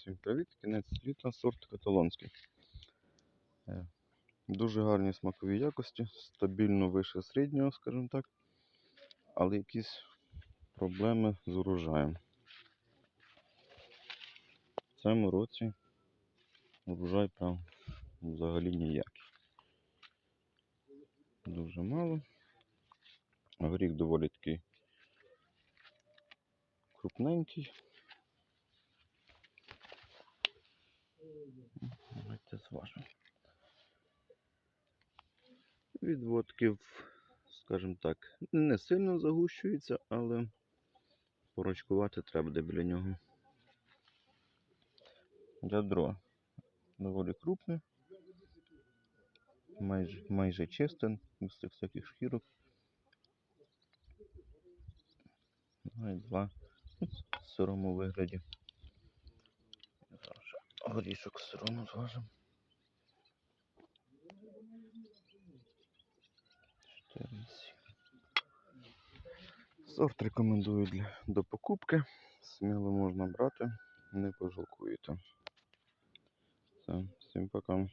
Всім привіт! Кінець літа, сорт каталонський. Е, Дуже гарні смакові якості, стабільно вище середнього, скажімо так. Але якісь проблеми з урожаєм. В цьому році урожай прям взагалі ніякий. Дуже мало. Горіх доволі такий крупненький. Давайте зважимо. Відводків, скажімо так, не сильно загущується, але порочкувати треба буде біля нього. Ядро доволі крупне, майже, майже чисте, без цих всяких шкірок. Ну і два в сирому вигляді горішок сирому зважимо. Сорт рекомендую для, до покупки. Сміло можна брати, не пожалкуєте. Все, всім пока.